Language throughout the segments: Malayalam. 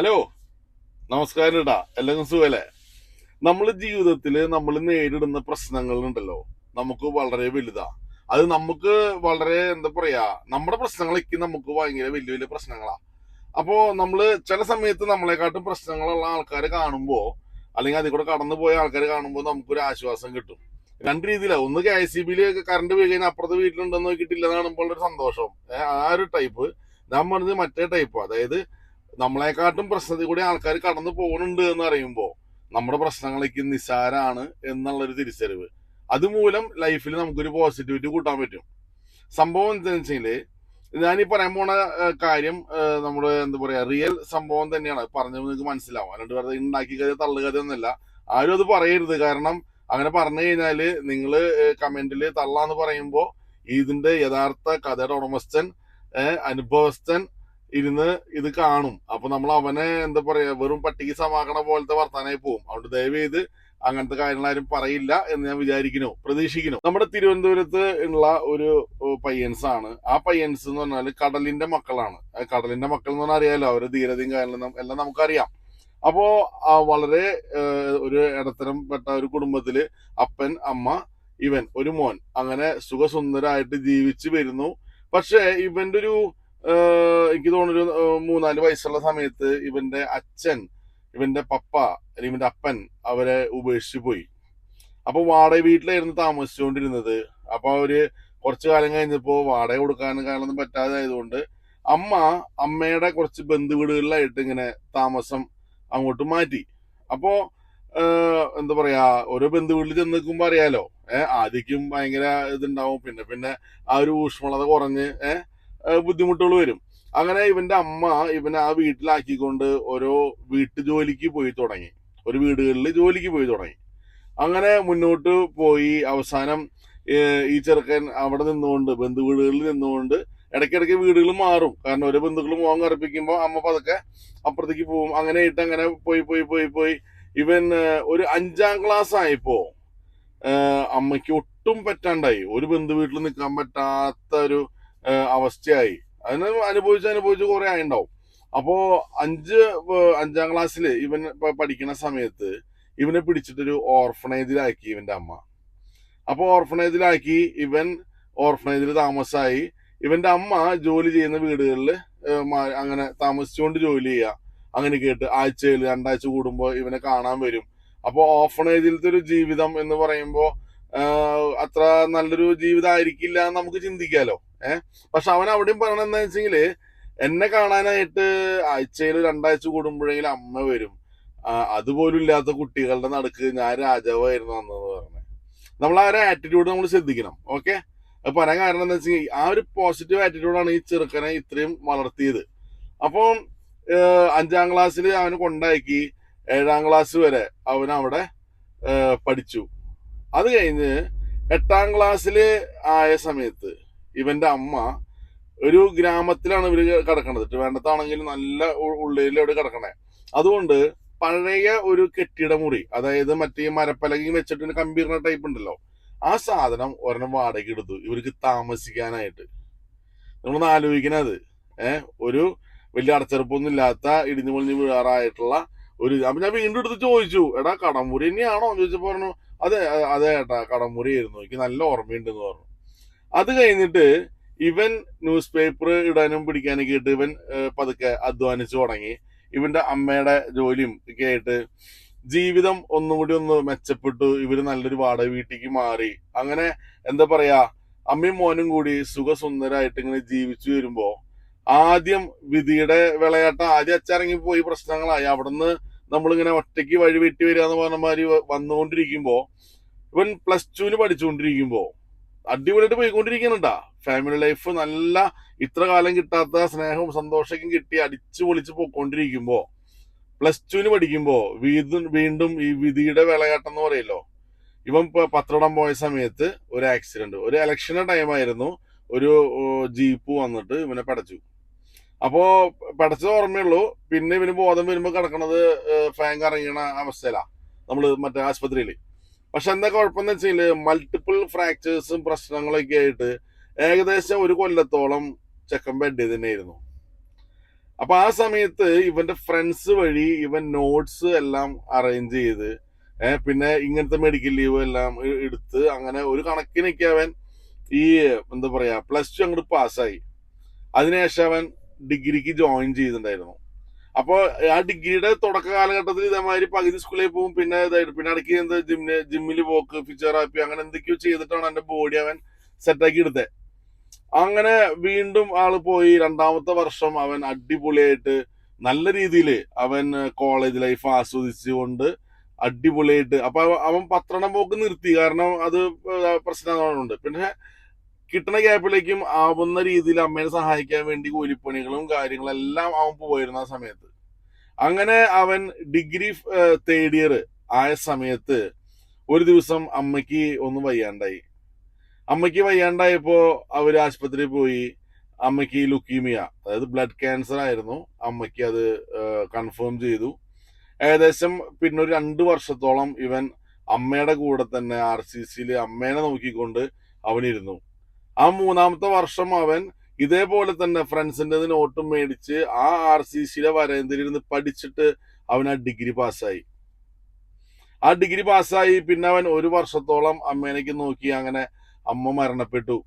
ഹലോ. നമസ്കാരം ഇടാ എല്ലാം സുഖല്ലേ? നമ്മൾ ജീവിതത്തിൽ നമ്മൾ നേരിടുന്ന പ്രശ്നങ്ങളുണ്ടല്ലോ. നമുക്ക് വളരെ വലുതാ. അത് നമുക്ക് വളരെ എന്താ പറയാ നമ്മുടെ പ്രശ്നങ്ങളൊക്കെ നമുക്ക് ഭയങ്കര വലിയ വലിയ പ്രശ്നങ്ങളാ. അപ്പോ നമ്മൾ ചില സമയത്ത് നമ്മളെക്കാട്ടും പ്രശ്നങ്ങളുള്ള ആൾക്കാരെ കാണുമ്പോ അല്ലെങ്കിൽ അതിൽ കൂടെ കടന്നു പോയ ആൾക്കാരെ കാണുമ്പോൾ നമുക്കൊരു ആശ്വാസം കിട്ടും. രണ്ട് രീതിയിലാ. ഒന്ന് കെ സി ബിയിൽ കറണ്ട് പോയി കഴിഞ്ഞാൽ അപ്പുറത്ത് വീട്ടിലുണ്ടെന്ന് നോക്കിയിട്ടില്ല കാണുമ്പോൾ ഒരു സന്തോഷം. ആ ഒരു ടൈപ്പ് ഞാൻ പറഞ്ഞത് മറ്റേ ടൈപ്പ് അതായത് നമ്മളെക്കാട്ടും പ്രശ്നത്തിൽ കൂടി ആൾക്കാർ കടന്നു പോകുന്നുണ്ട് എന്ന് അറിയുമ്പോൾ നമ്മുടെ പ്രശ്നങ്ങളേക്ക് നിസ്സാരാണ് എന്നുള്ളൊരു തിരിച്ചറിവ്. അതുമൂലം ലൈഫിൽ നമുക്കൊരു പോസിറ്റിവിറ്റി കൂട്ടാൻ പറ്റും. സംഭവം എന്താണെന്ന് വെച്ചാൽ ഞാനീ പറയാൻ പോണ കാര്യം നമ്മുടെ എന്താ പറയാ റിയൽ സംഭവം തന്നെയാണ്. പറഞ്ഞത് നിങ്ങൾക്ക് മനസ്സിലാവും. അല്ലാണ്ട് വെറുതെ ഉണ്ടാക്കി കഥ തള്ളുകഥ ഒന്നല്ല ആരും അത് പറയരുത്. കാരണം അങ്ങനെ പറഞ്ഞു കഴിഞ്ഞാൽ നിങ്ങൾ കമന്റിൽ തള്ളാന്ന് പറയുമ്പോൾ ഇതിന്റെ യഥാർത്ഥ കഥയുടെ ഉടമസ്ഥൻ അനുഭവസ്ഥൻ ഇരുന്ന് ഇത് കാണും. അപ്പൊ നമ്മൾ അവനെ എന്താ പറയാ വെറും പട്ടിക സമാക്കണ പോലത്തെ വർത്താനായി പോകും അതുകൊണ്ട് ദയവ് ചെയ്ത് അങ്ങനത്തെ കാര്യങ്ങൾ ആരും പറയില്ല എന്ന് ഞാൻ വിചാരിക്കുന്നു പ്രതീക്ഷിക്കുന്നു. നമ്മുടെ തിരുവനന്തപുരത്ത് ഉള്ള ഒരു പയ്യൻസ് ആണ് ആ പയ്യൻസ് എന്ന് പറഞ്ഞാൽ കടലിന്റെ മക്കളാണ്. കടലിന്റെ മക്കൾ എന്ന് പറഞ്ഞാൽ അറിയാലോ അവർ ധീരതയും കാര്യങ്ങളും എല്ലാം നമുക്കറിയാം. അപ്പോ വളരെ ഒരു ഇടത്തരം പെട്ട ഒരു കുടുംബത്തിൽ അപ്പൻ അമ്മ ഇവൻ ഒരു മോൻ. അങ്ങനെ സുഖസുന്ദരായിട്ട് ജീവിച്ചു വരുന്നു. പക്ഷേ ഇവന്റെ ഒരു എനിക്ക് തോന്നുന്നു ഒരു മൂന്നാൽ വയസ്സുള്ള സമയത്ത് ഇവന്റെ അച്ഛൻ ഇവന്റെ പപ്പ അല്ലെങ്കിൽ ഇവന്റെ അപ്പൻ അവരെ ഉപേക്ഷിച്ച് പോയി. അപ്പൊ വാടക വീട്ടിലായിരുന്നു താമസിച്ചുകൊണ്ടിരുന്നത്. അപ്പൊ അവർ കുറച്ചു കാലം കഴിഞ്ഞപ്പോ വാടക കൊടുക്കാനും കാരണം പറ്റാതെ ആയതുകൊണ്ട് അമ്മ അമ്മയുടെ കുറച്ച് ബന്ധുവീടുകളിലായിട്ട് ഇങ്ങനെ താമസം അങ്ങോട്ട് മാറ്റി. അപ്പോ ഏഹ്, എന്താ പറയാ ഓരോ ബന്ധുവീട്ടിൽ ചെന്ന് നിൽക്കുമ്പോ അറിയാലോ ഏഹ് ആദ്യം ഭയങ്കര ഇതുണ്ടാവും. പിന്നെ പിന്നെ ആ ഒരു ഊഷ്മളത കുറഞ്ഞ് ഏഹ് ബുദ്ധിമുട്ടുകൾ വരും. അങ്ങനെ ഇവന്റെ അമ്മ ഇവനെ ആ വീട്ടിലാക്കിക്കൊണ്ട് ഓരോ വീട്ടു ജോലിക്ക് പോയി തുടങ്ങി. ഒരു വീടുകളിൽ ജോലിക്ക് പോയി തുടങ്ങി. അങ്ങനെ മുന്നോട്ട് പോയി. അവസാനം ഈ ചെറുക്കൻ അവിടെ നിന്നുകൊണ്ട് ബന്ധു വീടുകളിൽ നിന്നുകൊണ്ട് ഇടയ്ക്കിടയ്ക്ക് വീടുകൾ മാറും. കാരണം ഓരോ ബന്ധുക്കൾ മോൻ കറുപ്പിക്കുമ്പോൾ അമ്മ പതുക്കെ അപ്പുറത്തേക്ക് പോകും. അങ്ങനെ ഇട്ട് അങ്ങനെ പോയി പോയി പോയി പോയി. ഇവൻ ഒരു അഞ്ചാം ക്ലാസ് ആയപ്പോ അമ്മയ്ക്ക് ഒട്ടും പറ്റാണ്ടായി. ഒരു ബന്ധു വീട്ടിൽ നിൽക്കാൻ പറ്റാത്ത ഒരു അവസ്ഥയായി. അതിന് അനുഭവിച്ച് അനുഭവിച്ച് കുറെ ആയിണ്ടാവും. അപ്പോ അഞ്ച് അഞ്ചാം ക്ലാസ്സിൽ ഇവൻ പഠിക്കുന്ന സമയത്ത് ഇവനെ പിടിച്ചിട്ടൊരു ഓർഫണേജിലാക്കി ഇവന്റെ അമ്മ. അപ്പൊ ഓർഫണേജിലാക്കി ഇവൻ ഓർഫണേജിൽ താമസമായി ഇവന്റെ അമ്മ ജോലി ചെയ്യുന്ന വീടുകളിൽ അങ്ങനെ താമസിച്ചുകൊണ്ട് ജോലി ചെയ്യുക അങ്ങനെ കേട്ട് ആഴ്ചയിൽ രണ്ടാഴ്ച കൂടുമ്പോൾ ഇവനെ കാണാൻ വരും. അപ്പൊ ഓർഫണേജിലത്തെ ഒരു ജീവിതം എന്ന് പറയുമ്പോ അത്ര നല്ലൊരു ജീവിതം ആയിരിക്കില്ല എന്ന് നമുക്ക് ചിന്തിക്കാലോ? ഏഹ് പക്ഷെ അവൻ അവിടെയും പറയണത് എന്താ വെച്ചെങ്കിൽ എന്നെ കാണാനായിട്ട് ആഴ്ചയിൽ രണ്ടാഴ്ച കൂടുമ്പോഴെങ്കിലും അമ്മ വരും. അതുപോലും ഇല്ലാത്ത കുട്ടികളുടെ നടക്ക് ഞാൻ രാജാവായിരുന്നു അന്നെന്ന് പറഞ്ഞത് നമ്മൾ ആ ഒരു ആറ്റിറ്റ്യൂഡ് നമ്മൾ ശ്രദ്ധിക്കണം ഓക്കെ അത് പറയാൻ കാരണം എന്താ വെച്ചാൽ ആ ഒരു പോസിറ്റീവ് ആറ്റിറ്റ്യൂഡാണ് ഈ ചെറുക്കനെ ഇത്രയും വളർത്തിയത്. അപ്പം അഞ്ചാം ക്ലാസ്സിൽ അവന് കൊണ്ടാക്കി ഏഴാം ക്ലാസ് വരെ അവൻ അവിടെ പഠിച്ചു. അത് കഴിഞ്ഞ് എട്ടാം ക്ലാസ്സിൽ ആയ സമയത്ത് ഇവന്റെ അമ്മ ഒരു ഗ്രാമത്തിലാണ് ഇവർ കിടക്കണത്. ട്രിവാൻഡത്താണെങ്കിലും നല്ല ഉ- ഉള്ളിൽ അവിടെ കിടക്കണേ. അതുകൊണ്ട് പഴയ ഒരു കെട്ടിട മുറി അതായത് മറ്റേ മരപ്പലകയും വെച്ചിട്ട് കമ്പീറിന ടൈപ്പ് ഉണ്ടല്ലോ ആ സാധനം ഒരെണ്ണം വാടകയ്ക്ക് എടുത്തു. ഇവർക്ക് താമസിക്കാനായിട്ട്. നമ്മളൊന്ന് ആലോചിക്കണത് ഏഹ് ഒരു വലിയ അടച്ചെറുപ്പൊന്നും ഇല്ലാത്ത ഇടിഞ്ഞു പൊളിഞ്ഞ് വീഴാറായിട്ടുള്ള ഒരു അപ്പൊ ഞാൻ വീണ്ടും എടുത്ത് ചോദിച്ചു എടാ കടമുറി തന്നെയാണോ? ചോദിച്ചപ്പോ പറഞ്ഞു അതെ അതെ ഏട്ടാ കടമുറി ആയിരുന്നു. എനിക്ക് നല്ല ഓർമ്മയുണ്ടെന്ന് പറഞ്ഞു. അത് കഴിഞ്ഞിട്ട് ഇവൻ ന്യൂസ് പേപ്പർ ഇടാനും പിടിക്കാനൊക്കെ ആയിട്ട് ഇവൻ പതുക്കെ അധ്വാനിച്ചു തുടങ്ങി. ഇവന്റെ അമ്മയുടെ ജോലിയും ഒക്കെ ആയിട്ട് ജീവിതം ഒന്നും കൂടി ഒന്ന് മെച്ചപ്പെട്ടു. ഇവർ നല്ലൊരു വാടക വീട്ടിലേക്ക് മാറി. അങ്ങനെ എന്താ പറയാ അമ്മയും മോനും കൂടി സുഖസുന്ദരായിട്ട് ഇങ്ങനെ ജീവിച്ചു വരുമ്പോ ആദ്യം വിധിയുടെ വിളയാട്ടം ആദ്യം അച്ചിറങ്ങി പോയി പ്രശ്നങ്ങളായി. അവിടുന്ന് നമ്മളിങ്ങനെ ഒറ്റയ്ക്ക് വഴി വെട്ടി വരിക എന്ന് പറഞ്ഞ മാതിരി വന്നുകൊണ്ടിരിക്കുമ്പോ ഇവൻ പ്ലസ് ടുവിന് പഠിച്ചുകൊണ്ടിരിക്കുമ്പോ അടിപൊളിയായിട്ട് പോയിക്കൊണ്ടിരിക്കുന്നുണ്ടാ. ഫാമിലി ലൈഫ് നല്ല ഇത്ര കാലം കിട്ടാത്ത സ്നേഹവും സന്തോഷമൊക്കെ കിട്ടി അടിച്ചു പൊളിച്ച് പോയിക്കൊണ്ടിരിക്കുമ്പോ പ്ലസ് ടുവിന് പഠിക്കുമ്പോ വീണ്ടും വീണ്ടും ഈ വിധിയുടെ വിളയാട്ടം എന്ന് പറയല്ലോ. ഇവൻ പത്രടം പോയ സമയത്ത് ഒരു ആക്സിഡന്റ് ഒരു ഇലക്ഷന്റെ ടൈമായിരുന്നു ഒരു ജീപ്പ് വന്നിട്ട് ഇവനെ പടച്ചു. അപ്പോ പടച്ചത് ഓർമ്മയുള്ളൂ. പിന്നെ ഇവന് ബോധം വരുമ്പോ കിടക്കണത് ഫാങ്ക് ഇറങ്ങണ അവസ്ഥയിലാ. നമ്മൾ മറ്റേ ആശുപത്രിയിൽ. പക്ഷെ എന്താ കുഴപ്പമെന്ന് വെച്ചാൽ മൾട്ടിപ്പിൾ ഫ്രാക്ചേഴ്സും പ്രശ്നങ്ങളൊക്കെ ആയിട്ട് ഏകദേശം ഒരു കൊല്ലത്തോളം ചെക്കൻ ബെഡ് തന്നെയായിരുന്നു അപ്പൊ ആ സമയത്ത് ഇവന്റെ ഫ്രണ്ട്സ് വഴി ഇവൻ നോട്ട്സ് എല്ലാം അറേഞ്ച് ചെയ്ത് പിന്നെ ഇങ്ങനത്തെ മെഡിക്കൽ ലീവ് എല്ലാം എടുത്ത് അങ്ങനെ ഒരു കണക്കിനൊക്കെ അവൻ ഈ എന്താ പറയാ പ്ലസ് ടു അങ്ങോട്ട് പാസ്സായി അതിനുശേഷം അവൻ ഡിഗ്രിക്ക് ജോയിൻ ചെയ്തിട്ടുണ്ടായിരുന്നു. അപ്പൊ ആ ഡിഗ്രിയുടെ തുടക്ക കാലഘട്ടത്തിൽ ഇതേമാതിരി പകുതി സ്കൂളിൽ പോകും. പിന്നെ ഇതായിട്ട് പിന്നെ ഇടയ്ക്ക് എന്താ ജിമ്മിന് ജിമ്മിൽ പോക്ക് ഫിസിയോതെറാപ്പി അങ്ങനെ എന്തൊക്കെയോ ചെയ്തിട്ടാണ് എന്റെ ബോഡി അവൻ സെറ്റാക്കി എടുത്തത് അങ്ങനെ വീണ്ടും ആൾ പോയി. രണ്ടാമത്തെ വർഷം അവൻ അടിപൊളിയായിട്ട് നല്ല രീതിയിൽ അവൻ കോളേജ് ലൈഫ് ആസ്വദിച്ചുകൊണ്ട് അടിപൊളിയായിട്ട് അപ്പൊ അവൻ പത്രണം പോക്ക് നിർത്തി. കാരണം അത് പ്രശ്നങ്ങളുണ്ട് പിന്നെ കിട്ടുന്ന ഗ്യാപ്പിലേക്കും ആവുന്ന രീതിയിൽ അമ്മേനെ സഹായിക്കാൻ വേണ്ടി കൂലിപ്പണികളും കാര്യങ്ങളും എല്ലാം അവൻ പോയിരുന്ന ആ സമയത്ത്. അങ്ങനെ അവൻ ഡിഗ്രി തേർഡ് ഇയർ ആയ സമയത്ത് ഒരു ദിവസം അമ്മയ്ക്ക് ഒന്ന് വയ്യാണ്ടായി. അമ്മയ്ക്ക് വയ്യാണ്ടായപ്പോ അവർ ആശുപത്രിയിൽ പോയി. അമ്മയ്ക്ക് ലുക്കീമിയ അതായത് ബ്ലഡ് ക്യാൻസർ ആയിരുന്നു. അമ്മയ്ക്ക് അത് കൺഫേം ചെയ്തു. ഏകദേശം പിന്നെ ഒരു രണ്ട് വർഷത്തോളം ഇവൻ അമ്മയുടെ കൂടെ തന്നെ ആർ സി സിയിൽ അമ്മേനെ നോക്കിക്കൊണ്ട് അവനിരുന്നു. ആ മൂന്നാമത്തെ വർഷം അവൻ ഇതേപോലെ തന്നെ ഫ്രണ്ട്സിന്റെ നോട്ടും മേടിച്ച് ആ ആർ സി സിയിലെ വരേന്ദ്രിരുന്ന് പഠിച്ചിട്ട് അവൻ ആ ഡിഗ്രി പാസ്സായി ആ ഡിഗ്രി പാസ്സായി പിന്നെ അവൻ ഒരു വർഷത്തോളം അമ്മേനേക്ക് നോക്കി അങ്ങനെ അമ്മ മരണപ്പെട്ടു.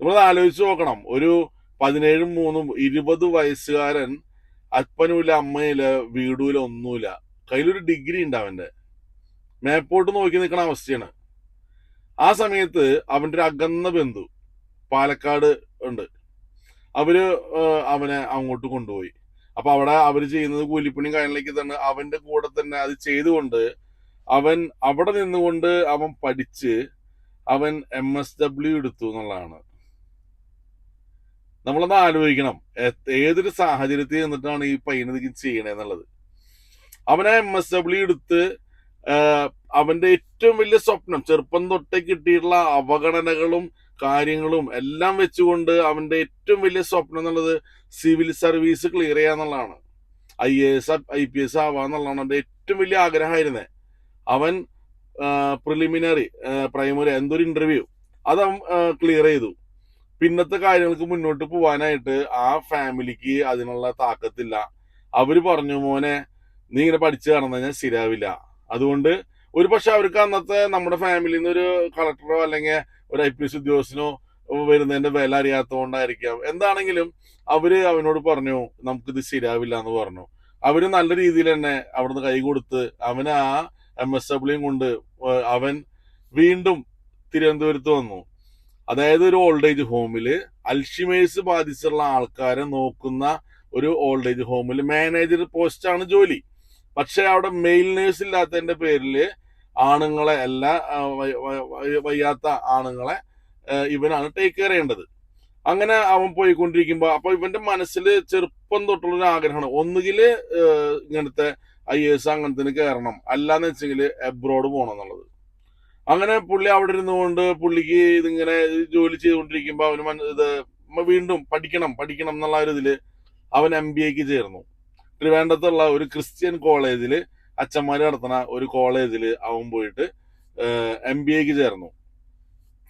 നമ്മൾ ആലോചിച്ച് നോക്കണം. ഒരു പതിനേഴും മൂന്നും ഇരുപത് വയസ്സുകാരൻ അപ്പനുമില്ല അമ്മയില്ല വീടുമില്ല ഒന്നുമില്ല. കയ്യിലൊരു ഡിഗ്രി ഉണ്ട് അവന്റെ മേപ്പോട്ട് നോക്കി നിൽക്കുന്ന അവസ്ഥയാണ്. ആ സമയത്ത് അവന്റെ ഒരു അകന്ന ബന്ധു പാലക്കാട് ഉണ്ട്. അവർ അവനെ അങ്ങോട്ട് കൊണ്ടുപോയി. അപ്പൊ അവിടെ അവർ ചെയ്യുന്നത് കൂലിപ്പണിയും കാര്യങ്ങളിലേക്ക് തന്നെ അവന്റെ കൂടെ തന്നെ അത് ചെയ്തുകൊണ്ട് അവൻ അവിടെ നിന്നുകൊണ്ട് അവൻ പഠിച്ച് അവൻ എം എസ് ഡബ്ല്യു എടുത്തു എന്നുള്ളതാണ്. നമ്മളൊന്ന് ആലോചിക്കണം. ഏതൊരു സാഹചര്യത്തിൽ നിന്നിട്ടാണ് ഈ പൈനതിക്ക് ചെയ്യണേന്നുള്ളത് അവനെ എം എസ് ഡബ്ല്യു എടുത്ത് അവന്റെ ഏറ്റവും വലിയ സ്വപ്നം ചെറുപ്പം തൊട്ടേ കിട്ടിയിട്ടുള്ള അവഗണനകളും കാര്യങ്ങളും എല്ലാം വെച്ചുകൊണ്ട് അവന്റെ ഏറ്റവും വലിയ സ്വപ്നം എന്നുള്ളത് civil service clear ചെയ്യാന്നുള്ളതാണ് I A S I P S ആവാന്നുള്ളതാണ് അവന്റെ ഏറ്റവും വലിയ ആഗ്രഹമായിരുന്നേ. അവൻ പ്രിലിമിനറി പ്രൈമറി എന്തൊരു ഇന്റർവ്യൂ അത് അവൻ ക്ലിയർ ചെയ്തു. പിന്നത്തെ കാര്യങ്ങൾക്ക് മുന്നോട്ട് പോവാനായിട്ട് ആ ഫാമിലിക്ക് അതിനുള്ള താക്കത്തില്ല. അവർ പറഞ്ഞു മോനെ നീ ഇങ്ങനെ പഠിച്ചു കാണുന്ന കഴിഞ്ഞാൽ ശരിയാവില്ല. അതുകൊണ്ട് ഒരു പക്ഷെ അവർക്ക് അന്നത്തെ നമ്മുടെ ഫാമിലിയിൽ നിന്ന് ഒരു കളക്ടറോ അല്ലെങ്കിൽ ഒരു ഐ പി എസ് ഉദ്യോഗസ്ഥനോ വരുന്നതിന്റെ വില അറിയാത്തതുകൊണ്ടായിരിക്കാം. എന്താണെങ്കിലും അവർ അവനോട് പറഞ്ഞു നമുക്കിത് ശരിയാവില്ല എന്ന് പറഞ്ഞു. അവർ നല്ല രീതിയിൽ തന്നെ അവിടുന്ന് കൈ കൊടുത്ത് അവന് ആ എം എസ് ഡബ്ല്യൂയും കൊണ്ട് അവൻ വീണ്ടും തിരുവനന്തപുരത്ത് വന്നു. അതായത് ഒരു ഓൾഡ് ഏജ് ഹോമിൽ അൽഷിമേഴ്സ് ബാധിച്ചുള്ള ആൾക്കാരെ നോക്കുന്ന ഒരു ഓൾഡ് ഏജ് ഹോമിൽ മാനേജർ പോസ്റ്റാണ് ജോലി. പക്ഷെ അവിടെ മെയിൽ നേഴ്സ് ഇല്ലാത്തതിന്റെ പേരിൽ ആണുങ്ങളെ വയ- വയ്യാത്ത ആണുങ്ങളെ ഇവനാണ് ടേക്ക് കെയർ ചെയ്യേണ്ടത്. അങ്ങനെ അവൻ പോയിക്കൊണ്ടിരിക്കുമ്പോ അപ്പൊ ഇവന്റെ മനസ്സിൽ ചെറുപ്പം തൊട്ടുള്ള ഒരു ആഗ്രഹമാണ് ഒന്നുകിൽ ഇങ്ങനത്തെ ഐ എസ് അങ്ങനത്തിന് കയറണം അല്ലാന്ന് വെച്ചെങ്കിൽ എബ്രോഡ് പോകണം എന്നുള്ളത്. അങ്ങനെ പുള്ളി അവിടെ ഇരുന്നുകൊണ്ട് പുള്ളിക്ക് ഇതിങ്ങനെ ജോലി ചെയ്തുകൊണ്ടിരിക്കുമ്പോ അവന് ഇത് വീണ്ടും പഠിക്കണം പഠിക്കണം എന്നുള്ള ഒരു ഇതിൽ അവൻ എം ബി എക്ക് ചേർന്നു. ട്രിവാൻഡ്രത്തുള്ള ഒരു ക്രിസ്ത്യൻ കോളേജിൽ അച്ഛന്മാര് നടത്തുന്ന ഒരു കോളേജിൽ അവൻ പോയിട്ട് എം ബി എക്ക് ചേർന്നു.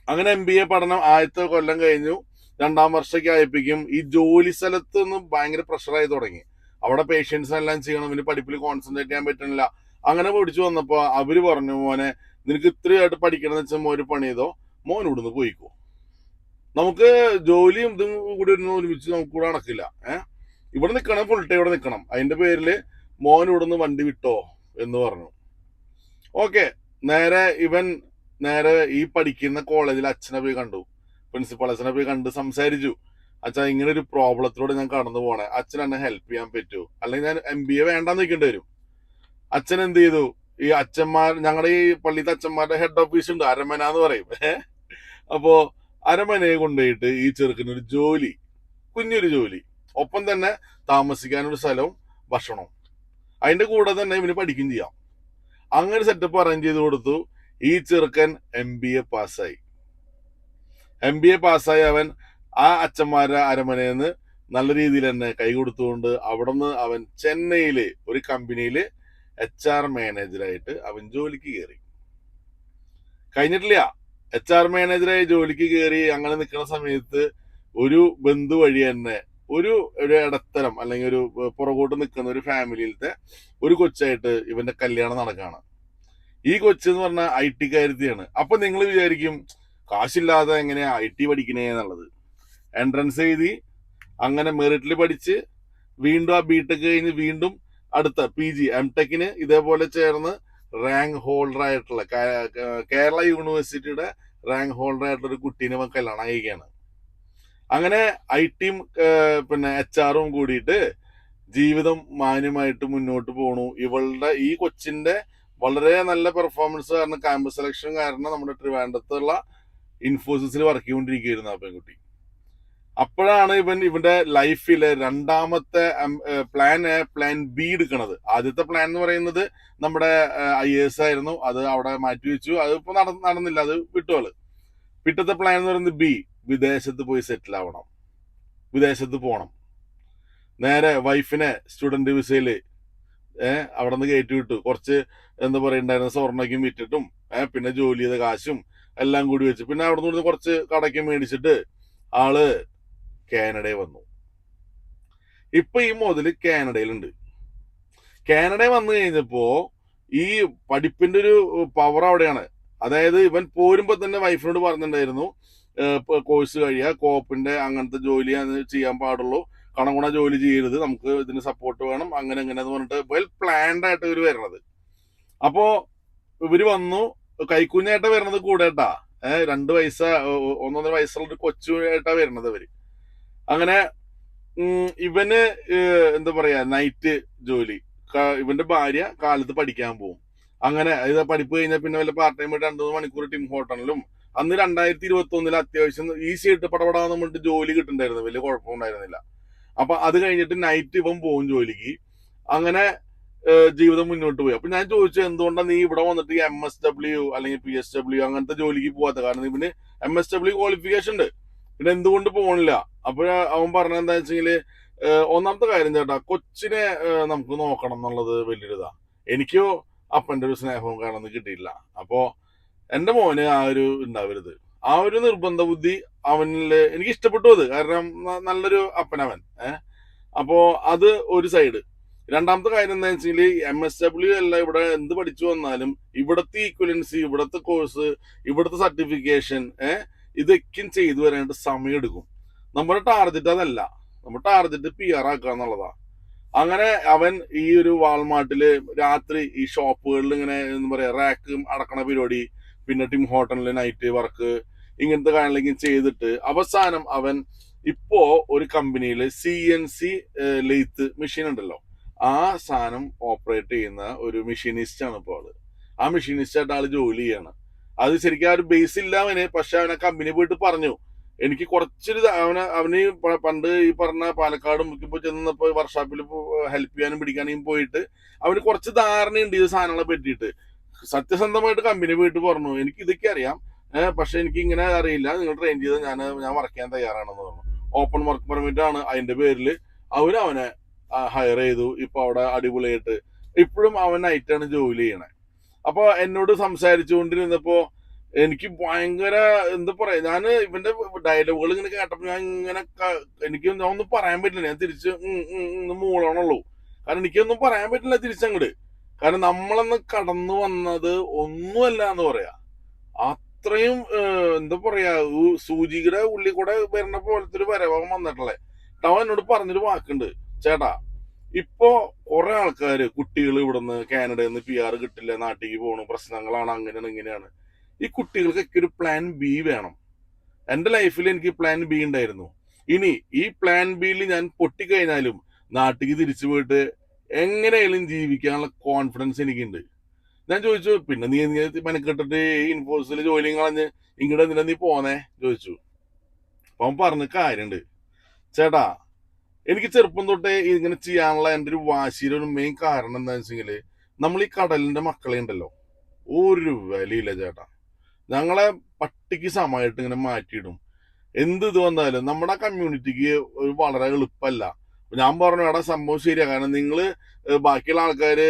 അങ്ങനെ എം ബി എ പഠനം ആദ്യത്തെ കൊല്ലം കഴിഞ്ഞു. രണ്ടാം വർഷമൊക്കെ ആയപ്പിക്കും ഈ ജോലി സ്ഥലത്ത് നിന്ന് ഭയങ്കര പ്രഷറായി തുടങ്ങി. അവിടെ പേഷ്യൻസ് എല്ലാം ചെയ്യണം ഇവന് പഠിപ്പിൽ കോൺസെൻട്രേറ്റ് ചെയ്യാൻ പറ്റണില്ല. അങ്ങനെ പഠിച്ചു വന്നപ്പോ അവർ പറഞ്ഞു മോനെ നിനക്ക് ഇത്രയായിട്ട് പഠിക്കണമെന്ന് വെച്ചാൽ മോര് പണി ചെയ്തോ. മോൻ ഇവിടുന്ന് പോയിക്കോ. നമുക്ക് ജോലിയും ഇതും കൂടി ഇരുന്ന് ഒരുമിച്ച് നമുക്ക് കൂടെ നടക്കില്ല. ഏഹ് ഇവിടെ നിൽക്കണം ഫുൾ ടൈം ഇവിടെ നിൽക്കണം. അതിന്റെ പേരിൽ മോൻ ഇവിടുന്ന് വണ്ടി വിട്ടോ? എന്ന് പറഞ്ഞു. ഓക്കെ നേരെ ഇവൻ നേരെ ഈ പഠിക്കുന്ന കോളേജിൽ അച്ഛനെ പോയി കണ്ടു. പ്രിൻസിപ്പൾ അച്ഛനെ പോയി കണ്ട് സംസാരിച്ചു. അച്ഛാ ഇങ്ങനെ ഒരു പ്രോബ്ലത്തിലൂടെ ഞാൻ കടന്നു പോണേ അച്ഛൻ എന്നെ ഹെൽപ്പ് ചെയ്യാൻ പറ്റുമോ? അല്ലെങ്കിൽ ഞാൻ എം ബി എ വേണ്ടാന്ന് നിൽക്കേണ്ടി വരും. അച്ഛൻ എന്ത് ചെയ്തു? ഈ അച്ഛന്മാർ ഞങ്ങളുടെ ഈ പള്ളിയിലത്തെ അച്ഛന്മാരുടെ ഹെഡ് ഓഫീസ് ഉണ്ട് അരമന എന്ന് പറയും. അപ്പോ അരമനയെ കൊണ്ടുപോയിട്ട് ഈ ചെറുക്കിനൊരു ജോലി കുഞ്ഞൊരു ജോലി. ഒപ്പം തന്നെ താമസിക്കാനൊരു സ്ഥലവും ഭക്ഷണവും. അതിന്റെ കൂടെ തന്നെ ഇവന് പഠിക്കുകയും ചെയ്യാം. അങ്ങനെ സെറ്റപ്പ് അറേഞ്ച് ചെയ്ത് കൊടുത്തു. ഈ ചെറുക്കൻ എം ബി എ പാസ്സായി. എം ബി എ പാസ്സായി അവൻ ആ അച്ഛന്മാരുടെ അരമനയിൽ നിന്ന് നല്ല രീതിയിൽ തന്നെ കൈ കൊടുത്തുകൊണ്ട് അവിടെ നിന്ന് അവൻ ചെന്നൈയിൽ ഒരു കമ്പനിയിൽ എച്ച് ആർ മാനേജറായിട്ട് അവൻ ജോലിക്ക് കയറി. കഴിഞ്ഞിട്ടില്ല. എച്ച് ആർ മാനേജറായി ജോലിക്ക് കയറി അങ്ങനെ നിൽക്കുന്ന സമയത്ത് ഒരു ബന്ധു വഴി തന്നെ ഒരു ഒരു ഇടത്തരം അല്ലെങ്കിൽ ഒരു പുറകോട്ട് നിൽക്കുന്ന ഒരു ഫാമിലിയിലത്തെ ഒരു കൊച്ചായിട്ട് ഇവന്റെ കല്യാണം നടക്കുകയാണ് ഈ കൊച്ച് എന്ന് പറഞ്ഞാൽ ഐ ടി കാര്യത്തിയാണ്. അപ്പൊ നിങ്ങൾ വിചാരിക്കും കാശില്ലാതെ എങ്ങനെയാ ഐ ടി പഠിക്കണേ എന്നുള്ളത്? എൻട്രൻസ് എഴുതി അങ്ങനെ മെറിറ്റിൽ പഠിച്ച് വീണ്ടും ആ ബിടെക് കഴിഞ്ഞ് വീണ്ടും അടുത്ത പി ജി എം ടെക്കിന് ഇതേപോലെ ചേർന്ന് റാങ്ക് ഹോൾഡർ ആയിട്ടുള്ള കേരള യൂണിവേഴ്സിറ്റിയുടെ റാങ്ക് ഹോൾഡർ ആയിട്ടുള്ള ഒരു കുട്ടീനെ കല്യാണം കഴിക്കുകയാണ് അങ്ങനെ ഐ ടിയും പിന്നെ എച്ച് ആറും കൂടിയിട്ട് ജീവിതം മാന്യമായിട്ട് മുന്നോട്ട് പോണു. ഇവളുടെ ഈ കൊച്ചിന്റെ വളരെ നല്ല പെർഫോമൻസ് കാരണം ക്യാമ്പസ് സെലക്ഷൻ കാരണം നമ്മുടെ ട്രിവാൻഡത്തുള്ള ഇൻഫോസിസിൽ വർക്ക് ചെയ്തുകൊണ്ടിരിക്കുകയായിരുന്നു ആ പെൺകുട്ടി. അപ്പോഴാണ് ഇവൻ ഇവന്റെ ലൈഫിലെ രണ്ടാമത്തെ പ്ലാൻ എ പ്ലാൻ ബി എടുക്കണത്. ആദ്യത്തെ പ്ലാൻ എന്ന് പറയുന്നത് നമ്മുടെ ഐ എസ് ആയിരുന്നു. അത് അവിടെ മാറ്റി വെച്ചു അത് ഇപ്പൊ നടന്നില്ല. അത് വിട്ടു പിറ്റത്തെ പ്ലാൻ എന്ന് പറയുന്നത് ബി. വിദേശത്ത് പോയി സെറ്റിൽ ആവണം. വിദേശത്ത് പോകണം നേരെ വൈഫിനെ സ്റ്റുഡന്റ് വിസയിൽ ഏഹ് അവിടെ നിന്ന് കയറ്റി വിട്ടു. കുറച്ച് എന്താ പറയണ്ടായിരുന്ന സ്വർണയ്ക്കും വിറ്റിട്ടും ഏഹ് പിന്നെ ജോലി ചെയ്ത കാശും എല്ലാം കൂടി വെച്ച്. പിന്നെ അവിടെ നിന്ന് കുറച്ച് കടയ്ക്ക് മേടിച്ചിട്ട് ആൾ കാനഡയിൽ വന്നു. ഇപ്പൊ ഈ മുതൽ കാനഡയിലുണ്ട്. കാനഡയിൽ വന്നു കഴിഞ്ഞപ്പോ ഈ പഠിപ്പിന്റെ ഒരു പവർ അവിടെയാണ്. അതായത് ഇവൻ പോരുമ്പോ തന്നെ വൈഫിനോട് പറഞ്ഞിട്ടുണ്ടായിരുന്നു കോഴ്സ് കഴിയുക കോപ്പിന്റെ അങ്ങനത്തെ ജോലി ചെയ്യാൻ പാടുള്ളൂ. കണകുണ ജോലി ചെയ്യരുത്. നമുക്ക് ഇതിന് സപ്പോർട്ട് വേണം. അങ്ങനെ അങ്ങനെ എന്ന് പറഞ്ഞിട്ട് വെൽ പ്ലാൻഡ് ആയിട്ട് ഇവർ വരണത്. അപ്പോ ഇവർ വന്നു. കൈക്കുഞ്ഞായിട്ടാ വരണത് കൂടെ കേട്ടാ ഏഹ് രണ്ട് വയസ്സ ഒന്നൊന്നര വയസ്സുള്ള ഒരു കൊച്ചുമായിട്ടാ വരണത് ഇവർ. അങ്ങനെ ഇവന് എന്താ പറയാ നൈറ്റ് ജോലി. ഇവന്റെ ഭാര്യ കാലത്ത് പഠിക്കാൻ പോകും അങ്ങനെ ഇത് പഠിപ്പ് കഴിഞ്ഞാൽ പിന്നെ വല്ല പാർട്ട് ടൈം ആയിട്ട് രണ്ടു മൂന്ന് മണിക്കൂർ ടിം ഹോട്ടലിലും അന്ന് രണ്ടായിരത്തി ഇരുപത്തി ഒന്നിൽ അത്യാവശ്യം ഈസി ആയിട്ട് പടപടാന്ന് പറഞ്ഞിട്ട് ജോലി കിട്ടുന്നുണ്ടായിരുന്നു. വലിയ കുഴപ്പമുണ്ടായിരുന്നില്ല അപ്പൊ അത് കഴിഞ്ഞിട്ട് നൈറ്റ് ഇപ്പം പോകും ജോലിക്ക്. അങ്ങനെ ജീവിതം മുന്നോട്ട് പോയി. അപ്പൊ ഞാൻ ചോദിച്ചു എന്തുകൊണ്ടാണ് നീ ഇവിടെ വന്നിട്ട് എം എസ് ഡബ്ല്യു അല്ലെങ്കിൽ പി എസ് ഡബ്ല്യു അങ്ങനത്തെ ജോലിക്ക് പോവാത്ത? കാരണം ഇവന് എം എസ് ഡബ്ല്യു ക്വാളിഫിക്കേഷൻ ഉണ്ട്. പിന്നെ എന്തുകൊണ്ട് പോകണില്ല അപ്പൊ അവൻ പറഞ്ഞ എന്താ വെച്ചെങ്കിൽ ഒന്നാമത്തെ കാര്യം ചേട്ടാ കൊച്ചിനെ നമുക്ക് നോക്കണം എന്നുള്ളത് വലിയൊരിതാ. എനിക്കോ അപ്പന്റെ ഒരു സ്നേഹവും കാരണം കിട്ടിയില്ല അപ്പോ എന്റെ മോന് ആ ഒരു ഉണ്ടാവരുത്. ആ ഒരു നിർബന്ധ ബുദ്ധി അവനിൽ എനിക്ക് ഇഷ്ടപ്പെട്ടു അത്. കാരണം നല്ലൊരു അപ്പനവൻ. ഏഹ് അപ്പോ അത് ഒരു സൈഡ്. രണ്ടാമത്തെ കാര്യം എന്താ വെച്ചാൽ എം എസ് ഡബ്ല്യു അല്ല ഇവിടെ എന്ത് പഠിച്ചു വന്നാലും ഇവിടത്തെ ഈക്വലൻസി ഇവിടത്തെ കോഴ്സ് ഇവിടത്തെ സർട്ടിഫിക്കേഷൻ ഏഹ് ഇതൊക്കെയും ചെയ്തു വരാനായിട്ട് സമയമെടുക്കും. നമ്മുടെ ടാർഗറ്റ് അതല്ല. നമ്മുടെ ടാർഗറ്റ് പി ആർ ആക്കുക എന്നുള്ളതാ. അങ്ങനെ അവൻ ഈ ഒരു വാൾമാർട്ടിൽ രാത്രി ഈ ഷോപ്പുകളിൽ ഇങ്ങനെ എന്താ പറയാ റാക്ക് അടക്കണ പരിപാടി പിന്നെ ടിം ഹോട്ടലിൽ നൈറ്റ് വർക്ക് ഇങ്ങനത്തെ കാര്യങ്ങളൊക്കെ ചെയ്തിട്ട് അവസാനം അവൻ ഇപ്പോ ഒരു കമ്പനിയിൽ C N C lathe machine ഉണ്ടല്ലോ. ആ സാധനം ഓപ്പറേറ്റ് ചെയ്യുന്ന ഒരു മെഷീനിസ്റ്റ് ആണ് ഇപ്പോൾ ആൾ. ആ മെഷീനിസ്റ്റ് ആയിട്ട് ആൾ ജോലി ചെയ്യാണ്. അത് ശരിക്കും ആ ഒരു ബേസ് ഇല്ല അവന്. പക്ഷെ അവനെ കമ്പനി പോയിട്ട് പറഞ്ഞു എനിക്ക് കുറച്ചൊരു അവന് അവന് പണ്ട് ഈ പറഞ്ഞ പാലക്കാട് മുക്കിപ്പോ ചെന്നപ്പോ വർക്ക്ഷോപ്പിൽ ഹെൽപ്പ് ചെയ്യാനും പിടിക്കാനും പോയിട്ട് അവന് കുറച്ച് ധാരണയുണ്ട് ഈ സാധനങ്ങളെ പറ്റിയിട്ട്. സത്യസന്ധമായിട്ട് കമ്പനി പോയിട്ട് പറഞ്ഞു. എനിക്ക് ഇതൊക്കെ അറിയാം. പക്ഷെ എനിക്ക് ഇങ്ങനെ അറിയില്ല. നിങ്ങൾ ട്രെയിൻ ചെയ്ത് ഞാൻ ഞാൻ വർക്ക് ചെയ്യാൻ തയ്യാറാണെന്ന് പറഞ്ഞു. ഓപ്പൺ വർക്ക് പെർമിറ്റ് ആണ് അതിന്റെ പേരിൽ അവർ അവനെ ഹയർ ചെയ്തു. ഇപ്പൊ അവിടെ അടിപൊളിയായിട്ട് ഇപ്പോഴും അവൻ നൈറ്റാണ് ജോലി ചെയ്യണേ. അപ്പൊ എന്നോട് സംസാരിച്ചുകൊണ്ടിരുന്നപ്പോ എനിക്ക് ഭയങ്കര എന്താ പറയാ ഞാൻ ഇവന്റെ ഡയലോഗുകൾ ഇങ്ങനെ കേട്ടപ്പോ ഞാൻ ഇങ്ങനെ എനിക്ക് ഒന്നും പറയാൻ പറ്റില്ല. ഞാൻ തിരിച്ച് മൂളണുള്ളൂ. കാരണം എനിക്കൊന്നും പറയാൻ പറ്റില്ല തിരിച്ചങ്ങട്. കാരണം നമ്മളന്ന് കടന്നു വന്നത് ഒന്നുമല്ല എന്ന് പറയാ. അത്രയും എന്താ പറയാ സൂചികയുടെ ഉള്ളിൽ കൂടെ വരുന്ന പോലത്തെ ഒരു വരവാകം വന്നിട്ടുള്ളേ. അവൻ എന്നോട് പറഞ്ഞൊരു വാക്കുണ്ട്. ചേട്ടാ ഇപ്പോ കുറെ ആൾക്കാര് കുട്ടികൾ ഇവിടുന്ന് കാനഡയിൽ നിന്ന് പി ആർ കിട്ടില്ല നാട്ടിലേക്ക് പോണു പ്രശ്നങ്ങളാണ് അങ്ങനെയാണ് ഇങ്ങനെയാണ്. ഈ കുട്ടികൾക്കൊക്കെ ഒരു പ്ലാൻ ബി വേണം. എന്റെ ലൈഫിൽ എനിക്ക് പ്ലാൻ ബി ഉണ്ടായിരുന്നു. ഇനി ഈ പ്ലാൻ ബിയിൽ ഞാൻ പൊട്ടിക്കഴിഞ്ഞാലും നാട്ടിലേക്ക് തിരിച്ചു പോയിട്ട് എങ്ങനെയായാലും ജീവിക്കാനുള്ള കോൺഫിഡൻസ് എനിക്കുണ്ട്. ഞാൻ ചോദിച്ചു പിന്നെ നീ മെനക്കെട്ടിട്ട് ഇൻഫോസിൽ ജോലിയും കളഞ്ഞ് ഇങ്ങോട്ട് എന്തിനാ നീ പോന്നേ? ചോദിച്ചു. അപ്പൊ അവൻ പറഞ്ഞ കാര്യണ്ട്. ചേട്ടാ എനിക്ക് ചെറുപ്പം തൊട്ടേ ഇങ്ങനെ ചെയ്യാനുള്ള എന്റെ ഒരു വാശിയുടെ ഒരു മെയിൻ കാരണം എന്താണെന്ന് വെച്ചെങ്കിൽ നമ്മൾ ഈ കടലിന്റെ മക്കളെ ഉണ്ടല്ലോ. ഒരു വിലയില്ല ചേട്ടാ. ഞങ്ങളെ പട്ടിക്ക് സമയമായിട്ട് ഇങ്ങനെ മാറ്റിയിടും. എന്ത് ഇത് വന്നാലും നമ്മുടെ കമ്മ്യൂണിറ്റിക്ക് വളരെ എളുപ്പമല്ല. ഞാൻ പറഞ്ഞു എടാ സംഭവം ശരിയാ. കാരണം നിങ്ങൾ ബാക്കിയുള്ള ആൾക്കാര്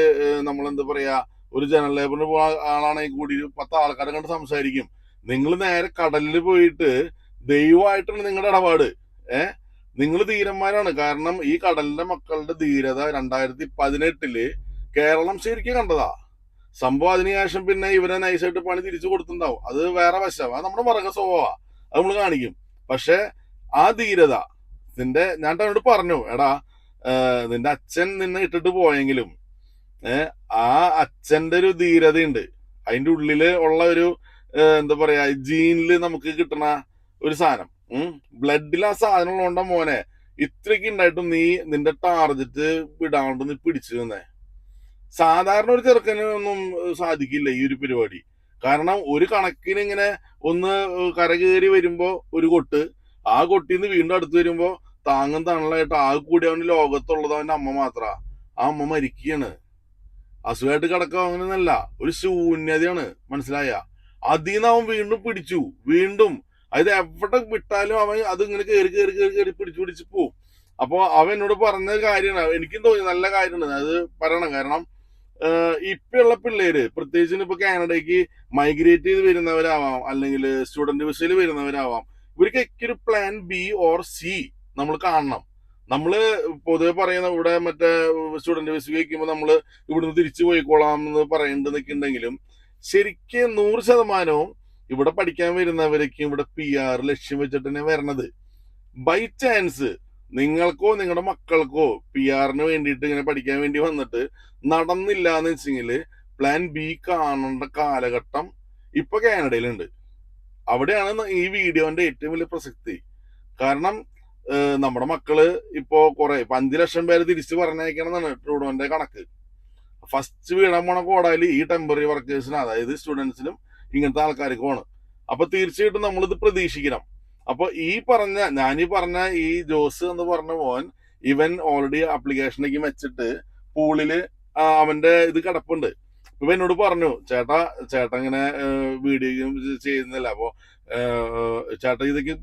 നമ്മൾ എന്താ പറയാ ഒരു ജനറൽ ലേബറിന് പോയ ആളാണെങ്കിൽ കൂടി പത്ത് ആൾക്കാരെ കണ്ട് സംസാരിക്കും. നിങ്ങൾ നേരെ കടലിൽ പോയിട്ട് ദൈവമായിട്ടാണ് നിങ്ങളുടെ ഇടപാട്. ഏഹ് നിങ്ങൾ ധീരന്മാരാണ്. കാരണം ഈ കടലിന്റെ മക്കളുടെ ധീരത രണ്ടായിരത്തി പതിനെട്ടിൽ കേരളം ശരിക്കും കണ്ടതാ. സംഭവം അതിനുശേഷം പിന്നെ ഇവരെ നൈസായിട്ട് പണി തിരിച്ചു കൊടുത്തിട്ടുണ്ടാവും. അത് വേറെ വശം അത് നമ്മുടെ മറക സ്വഭാവ അത് നമ്മൾ കാണിക്കും. പക്ഷെ ആ ധീരത നിന്റെ ഞാൻ തന്നോട് പറഞ്ഞു എടാ നിന്റെ അച്ഛൻ നിന്നെ ഇട്ടിട്ട് പോയെങ്കിലും ആ അച്ഛന്റെ ഒരു ധീരതയുണ്ട്. അതിന്റെ ഉള്ളിൽ ഉള്ള ഒരു എന്താ പറയാ ജീനിൽ നമുക്ക് കിട്ടണ ഒരു സാധനം. ബ്ലഡിൽ ആ സാധനം ഉള്ളോണ്ട മോനെ ഇത്രയ്ക്ക് ഉണ്ടായിട്ടും നീ നിന്റെ ടാർജറ്റ് വിടാണ്ട് നീ പിടിച്ചു തന്നെ സാധാരണ ഒരു ചെറുക്കന് ഒന്നും സാധിക്കില്ല ഈ ഒരു പരിപാടി. കാരണം ഒരു കണക്കിന് ഇങ്ങനെ ഒന്ന് കരകേറി വരുമ്പോ ഒരു കൊട്ട് ആ കൊട്ടിന്ന് വീണ്ടും അടുത്ത് വരുമ്പോ താങ്ങും തണലായിട്ട് ആകെ കൂടി അവന് ലോകത്തുള്ളത് അവന്റെ അമ്മ മാത്ര. ആ അമ്മ മരിക്കുകയാണ്. അസുഖമായിട്ട് കിടക്കുക അങ്ങനെയൊന്നല്ല ഒരു ശൂന്യതയാണ് മനസ്സിലായ? അതിൽ നിന്ന് അവൻ വീണ്ടും പിടിച്ചു വീണ്ടും. അതായത് എവിടെ വിട്ടാലും അവൻ അത് ഇങ്ങനെ കയറി കയറി കയറി കയറി പിടിച്ചു പിടിച്ച് പോവും. അപ്പൊ അവൻ എന്നോട് പറഞ്ഞ കാര്യമാണ് എനിക്കും തോന്നി നല്ല കാര്യമാണ്. അത് പറയണം. കാരണം ഇപ്പുള്ള പിള്ളേര് പ്രത്യേകിച്ച് ഇപ്പൊ കാനഡയ്ക്ക് മൈഗ്രേറ്റ് ചെയ്ത് വരുന്നവരാവാം അല്ലെങ്കിൽ സ്റ്റുഡന്റ് വിസയിൽ വരുന്നവരാവാം ഇവർക്ക് ഒരു പ്ലാൻ ബി ഓർ സി നമ്മൾ കാണണം. നമ്മൾ പൊതുവെ പറയുന്ന ഇവിടെ മറ്റേ സ്റ്റുഡന്റ് വിസ വയ്ക്കുമ്പോൾ നമ്മൾ ഇവിടുന്ന് തിരിച്ചു പോയിക്കോളാം എന്ന് പറയുന്നുണ്ടെന്നൊക്കെ ഉണ്ടെങ്കിലും ശരിക്കും നൂറ് ശതമാനവും ഇവിടെ പഠിക്കാൻ വരുന്നവരേക്കും ഇവിടെ പി ആർ ലക്ഷ്യം വെച്ചിട്ട് തന്നെ വരണത്. ബൈ ചാൻസ് നിങ്ങൾക്കോ നിങ്ങളുടെ മക്കൾക്കോ പി ആറിന് വേണ്ടിയിട്ട് ഇങ്ങനെ പഠിക്കാൻ വേണ്ടി വന്നിട്ട് നടന്നില്ല എന്ന് വെച്ചെങ്കിൽ പ്ലാൻ ബി കാണേണ്ട കാലഘട്ടം ഇപ്പൊ കാനഡയിലുണ്ട് അവിടെയാണ് ഈ വീഡിയോന്റെ ഏറ്റവും വലിയ പ്രസക്തി. കാരണം നമ്മുടെ മക്കൾ ഇപ്പോ കുറെ ഇപ്പൊ അഞ്ചു ലക്ഷം പേര് തിരിച്ചു പറഞ്ഞേക്കണം എന്നാണ് ട്രൂഡോന്റെ കണക്ക്. ഫസ്റ്റ് വീടാൻ പോണ കോടാലി ഈ ടെമ്പററി വർക്കേഴ്സിന് അതായത് സ്റ്റുഡൻസിനും ഇങ്ങനത്തെ ആൾക്കാർക്കുമാണ് അപ്പൊ തീർച്ചയായിട്ടും നമ്മളിത് പ്രതീക്ഷിക്കണം. അപ്പൊ ഈ പറഞ്ഞ ഞാനീ പറഞ്ഞ ഈ ജോസ് എന്ന് പറഞ്ഞ പോൻ ഇവൻ ഓൾറെഡി ആപ്ലിക്കേഷനിലേക്ക് വെച്ചിട്ട് പൂളിൽ അവന്റെ ഇത് കിടപ്പുണ്ട്. ഇപ്പൊ എന്നോട് പറഞ്ഞു ചേട്ടാ ചേട്ടൻ ഇങ്ങനെ വീഡിയോ ചെയ്യുന്നില്ല അപ്പോ ചേട്ടാ ഇതൊക്കെ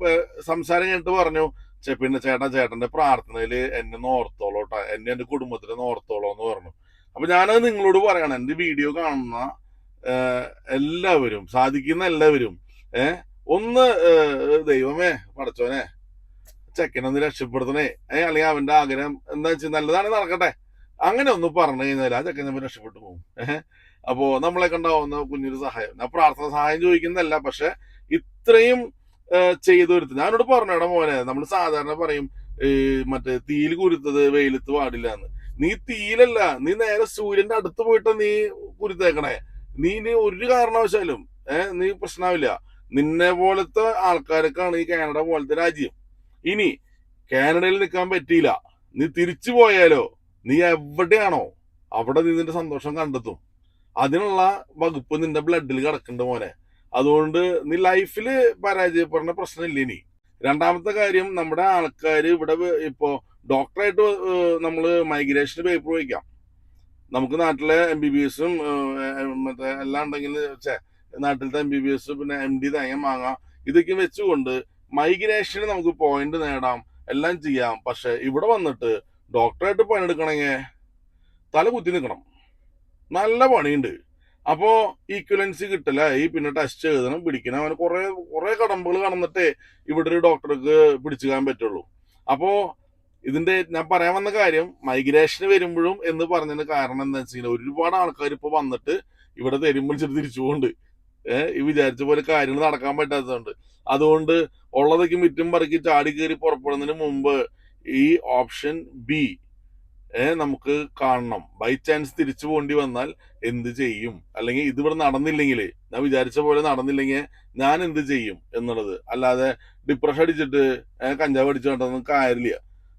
സംസാരം കഴിഞ്ഞിട്ട് പറഞ്ഞു "ചെ- പിന്നെ ചേട്ടൻ ചേട്ടന്റെ പ്രാർത്ഥനയിൽ എന്നെ നോർത്തോളോ കേട്ടോ എന്നെ എന്റെ കുടുംബത്തിനെ നോർത്തോളോ എന്ന് പറഞ്ഞു. അപ്പൊ ഞാനത് നിങ്ങളോട് പറയണം എന്റെ വീഡിയോ കാണുന്ന എല്ലാവരും സാധിക്കുന്ന എല്ലാവരും ഏഹ് ഒന്ന് ദൈവമേ പടച്ചോനെ ചെക്കനൊന്ന് രക്ഷപ്പെടുത്തണേ ഏ അല്ലെങ്കിൽ അവന്റെ ആഗ്രഹം എന്താ വെച്ചാൽ നല്ലതാണ് നടക്കട്ടെ. അങ്ങനെ ഒന്ന് പറഞ്ഞു കഴിഞ്ഞാൽ ആ ചെക്കൻ നമ്മൾ രക്ഷപ്പെട്ടു പോകും. ഏഹ് അപ്പോ നമ്മളെ കണ്ടാവുന്ന കുഞ്ഞൊരു സഹായം. ഞാൻ പ്രാർത്ഥന സഹായം ചോദിക്കുന്നതല്ല പക്ഷെ ഇത്രയും ചെയ്തു വരുത്തുന്നത് ഞാനോട് പറഞ്ഞു എടാ മോനെ നമ്മൾ സാധാരണ പറയും മറ്റേ തീയിൽ കുരുത്തത് വെയിലത്ത് പാടില്ല എന്ന് നീ തീയിലല്ല നീ നേരെ സൂര്യന്റെ അടുത്ത് പോയിട്ട് നീ കുരുത്തേക്കണേ. നീ ഇനി ഒരു കാരണവശാലും ഏഹ് നീ പ്രശ്നാവില്ല. നിന്നെ പോലത്തെ ആൾക്കാർക്കാണ് ഈ കാനഡ പോലത്തെ രാജ്യം. ഇനി കാനഡയിൽ നിൽക്കാൻ പറ്റിയില്ല. നീ തിരിച്ചു പോയാലോ നീ എവിടെയാണോ അവിടെ നീ നിന്റെ സന്തോഷം കണ്ടെത്തും. അതിനുള്ള വകുപ്പ് നിന്റെ ബ്ലഡിൽ കിടക്കുന്നുണ്ട് മോനെ. അതുകൊണ്ട് നീ ലൈഫിൽ പരാജയപ്പെടുന്ന പ്രശ്നമില്ല ഇനി. രണ്ടാമത്തെ കാര്യം നമ്മുടെ ആൾക്കാർ ഇവിടെ ഇപ്പോൾ ഇപ്പോ ഡോക്ടറായിട്ട് നമ്മൾ മൈഗ്രേഷന് പേപ്പർ വയ്ക്കാം. നമുക്ക് നാട്ടിലെ എം ബി ബി എസും മറ്റേ എല്ലാം ഉണ്ടെങ്കിൽ ഛെ, നാട്ടിലത്തെ എം ബി ബി എസ് പിന്നെ എം ഡി തേങ്ങ വാങ്ങാം. ഇതൊക്കെ വെച്ചുകൊണ്ട് മൈഗ്രേഷന് നമുക്ക് പോയിന്റ് നേടാം. എല്ലാം ചെയ്യാം. പക്ഷെ ഇവിടെ വന്നിട്ട് ഡോക്ടറായിട്ട് പണിയെടുക്കണമെങ്കിൽ തല കുത്തി നിൽക്കണം. നല്ല പണിയുണ്ട്. അപ്പോ ഈക്വലൻസി കിട്ടില്ല ഈ പിന്നെ ടെസ്റ്റ് എഴുതണം പിടിക്കണം. അവന് കുറെ കുറെ കടമ്പകൾ കടന്നിട്ടേ ഇവിടെ ഒരു ഡോക്ടർക്ക് പിടിച്ചുകാൻ പറ്റുള്ളൂ. അപ്പോ ഇതിന്റെ ഞാൻ പറയാൻ വന്ന കാര്യം മൈഗ്രേഷന് വരുമ്പോഴും എന്ന് പറഞ്ഞതിന് കാരണം എന്താ വെച്ചാൽ ഒരുപാട് ആൾക്കാർ ഇപ്പൊ വന്നിട്ട് ഇവിടെ തരുമ്പോൾ ചെറു തിരിച്ചു പോകുന്നുണ്ട് ഏഹ് ഈ വിചാരിച്ച പോലെ കാര്യങ്ങൾ നടക്കാൻ പറ്റാത്തതുകൊണ്ട് അതുകൊണ്ട് ഉള്ളതൊക്കെ മിറ്റും പറക്കി ചാടി കയറി പുറപ്പെടുന്നതിന് മുമ്പ് ഈ ഓപ്ഷൻ ബി നമുക്ക് കാണണം. ബൈ ചാൻസ് തിരിച്ചു പോകേണ്ടി വന്നാൽ എന്ത് ചെയ്യും? അല്ലെങ്കിൽ ഇത് ഇവിടെ നടന്നില്ലെങ്കിൽ ഞാൻ വിചാരിച്ച പോലെ നടന്നില്ലെങ്കിൽ ഞാൻ എന്ത് ചെയ്യും എന്നുള്ളത്. അല്ലാതെ ഡിപ്രഷൻ അടിച്ചിട്ട് കഞ്ചാവ് അടിച്ചു കണ്ടൊന്നും കാര്യമില്ല.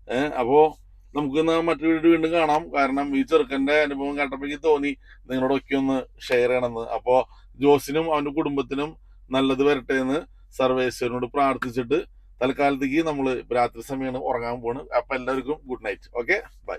ഏഹ് അപ്പോ നമുക്ക് ഇന്ന് മറ്റൊരു വീഡിയോ വീണ്ടും കാണാം. കാരണം ഈ ചെറുക്കന്റെ അനുഭവം കേട്ടപ്പോഴേക്ക് തോന്നി നിങ്ങളോടൊക്കെ ഒന്ന് ഷെയർ ചെയ്യണമെന്ന്. അപ്പോ ജോസിനും അവന്റെ കുടുംബത്തിനും നല്ലത് വരട്ടെ എന്ന് സർവേശ്വരനോട് പ്രാർത്ഥിച്ചിട്ട് തൽക്കാലത്തേക്ക് നമ്മൾ രാത്രി സമയമാണ് ഉറങ്ങാൻ പോണ്. അപ്പൊ എല്ലാവർക്കും ഗുഡ് നൈറ്റ് ഓക്കെ ബൈ